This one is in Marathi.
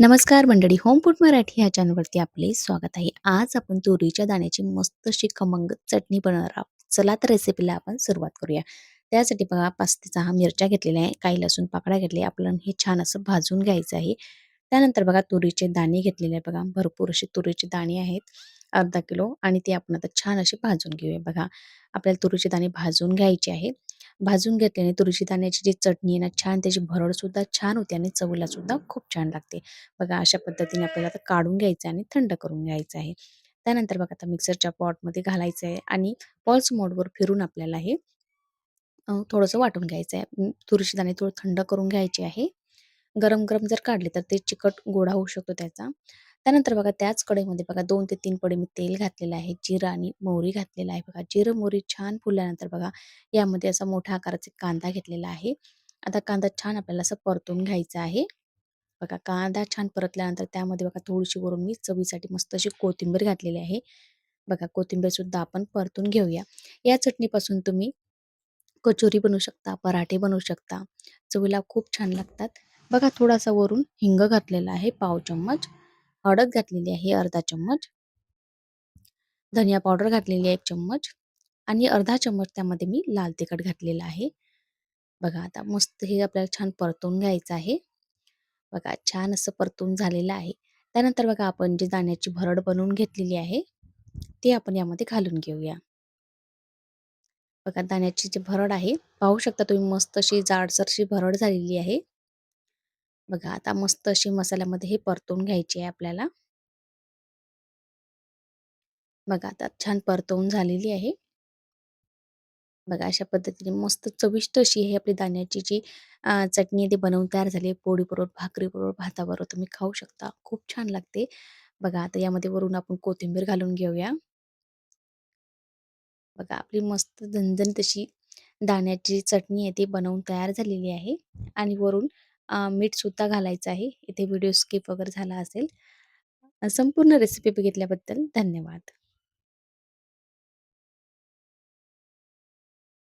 नमस्कार मंडळी होम फूड मराठी ह्या चॅनलवरती आपले स्वागत आहे. आज आपण तुरीच्या दाण्याची मस्त अशी खमंग चटणी बनवणार आहोत. चला तर रेसिपीला आपण सुरुवात करूया. त्यासाठी बघा पाच ते सहा मिरच्या घेतलेल्या आहे. काही लसूण पाकडा घेतले आपल्याला हे छान असं भाजून घ्यायचं आहे. त्यानंतर बघा तुरीचे दाणे घेतलेले आहे बघा. भरपूर असे तुरीचे दाणे आहेत. अर्धा किलो आणि ते आपण आता छान असे भाजून घेऊया बघा. आपल्याला तुरीचे दाणे भाजून घ्यायचे आहेत. भाजून घेतल्याने तुरीची दाण्याची जी चटणी आहे ना छान त्याची भरडसुद्धा छान होते आणि चवीला सुद्धा खूप छान लागते. बघा अशा पद्धतीने आपल्याला आता काढून घ्यायचं आहे आणि थंड करून घ्यायचं आहे. त्यानंतर बघा आता मिक्सरच्या पॉटमध्ये घालायचं आहे आणि पॉल्स मोडवर फिरून आपल्याला हे थोडंसं वाटून घ्यायचं आहे. तुरीची दाणे थोडं थंड करून घ्यायचे आहे. गरम गरम जर काढले तर ते चिकट गोडा होऊ शकतो त्याचा. त्यानंतर बघा त्याच कढईमध्ये बघा दोन ते तीन पडे मी तेल घातलेलं आहे जिरं आणि मोहरी घातलेला आहे बघा. जिरं मोहरी छान फुलल्यानंतर बघा यामध्ये असा मोठ्या आकाराचा कांदा घेतलेला आहे. आता कांदा छान आपल्याला असं परतून घ्यायचा आहे. बघा कांदा छान परतल्यानंतर त्यामध्ये बघा थोडीशी वरून मी चवीसाठी मस्त अशी कोथिंबीर घातलेली आहे. बघा कोथिंबीर सुद्धा आपण परतून घेऊया. या चटणीपासून तुम्ही कचोरी बनवू शकता पराठे बनवू शकता. चवीला खूप छान लागतात. बघा थोडासा वरून हिंग घातलेला आहे पाव चम्मच. हळद घातलेली आहे अर्धा चम्मच. धनिया पावडर घातलेली आहे एक चम्मच. आणि अर्धा चम्मच त्यामध्ये मी लाल तिखट घातलेलं आहे. बघा आता मस्त हे आपल्याला छान परतून घ्यायचं आहे. बघा छान असं परतून झालेलं आहे. त्यानंतर बघा आपण जी दाण्याची भरड बनवून घेतलेली आहे ते आपण यामध्ये घालून घेऊया. बघा दाण्याची जी भरड आहे पाहू शकता तुम्ही मस्त अशी जाडसरशी भरड झालेली आहे. बघा आता मस्त अशी मसाल्यामध्ये हे परतून घ्यायची आहे आपल्याला. बघा आता छान परतवून झालेली आहे. बघा अशा पद्धतीने मस्त चविष्ट अशी हे आपली दाण्याची जी चटणी ती बनवून तयार झाली आहे. पोळीबरोबर भाकरीबरोबर भाताबरोबर तुम्ही खाऊ शकता. खूप छान लागते. बघा आता यामध्ये वरून आपण कोथिंबीर घालून घेऊया. बघा आपली मस्त झणझणीत तशी दाण्याची चटणी आहे ती बनवून तयार झालेली आहे. आणि वरून मीठसुद्धा घालायचं आहे. इथे व्हिडिओ स्किप वगैरे झाला असेल. संपूर्ण रेसिपी बघितल्याबद्दल धन्यवाद.